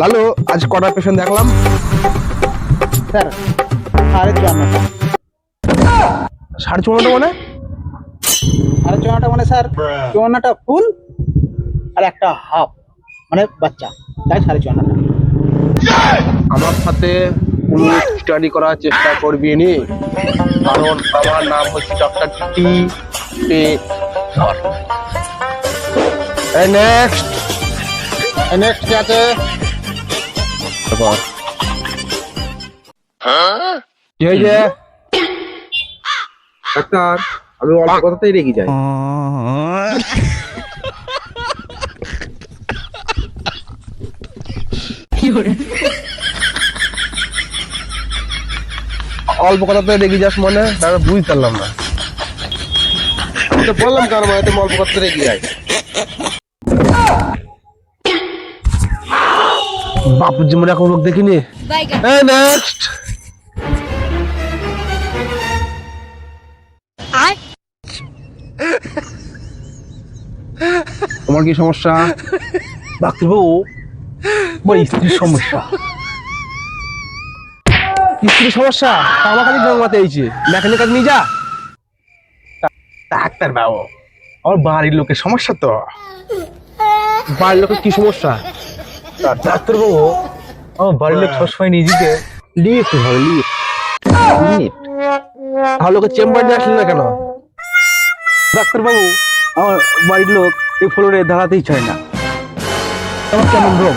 লালু আজ কটা পেশেন্ট দেখলাম? স্যার সাড়ে চুয়ান্নটা সাড়ে চুয়ান্নটা মানে? সাড়ে চুয়ান্নটা মানে স্যার চুয়ান্নটা ফুল আর একটা হাফ মানে বাচ্চা। তাই সাড়ে চুয়ান্নটা। আমার সাথে কোনো স্টাডি করার চেষ্টা করবি নি? কারণ আমার নাম হচ্ছে ডক্টর টি পে নেক্সট নেক্সট কি আছে কি হয়েছে ডাক্তার আমি অল্প কথাতেই রেগে যাই। অল্প কথাতে রেগে যাস মানে? বুঝতে পারলাম না। বললাম কারণ মানে অল্প কথাতে রেগে যাই। বাপুর জীবনে এখন লোক দেখিনি? নেক্সট তোমার কি সমস্যা? ডাক্তারবাবু আমার স্ত্রীর সমস্যা। স্ত্রীর সমস্যা? আমার কাছে গঙ্গাতে এইছে মেকানিক কাছে নিয়ে যা। ডাক্তার বাবু আমার বাড়ির লোকের সমস্যা তো। বাড়ির লোকের কি সমস্যা? ডাক্তার বাবু আমার বাড়ির লোক সবসময় নিজেকে লিফট ভাবে লিফট লিফট তাহলে ওকে চেম্বার নিয়ে না কেন? ডাক্তারবাবু, আমার বাড়ির লোক এই ফ্লোরে দাঁড়াতেই চায় না। আমার কেমন রোগ?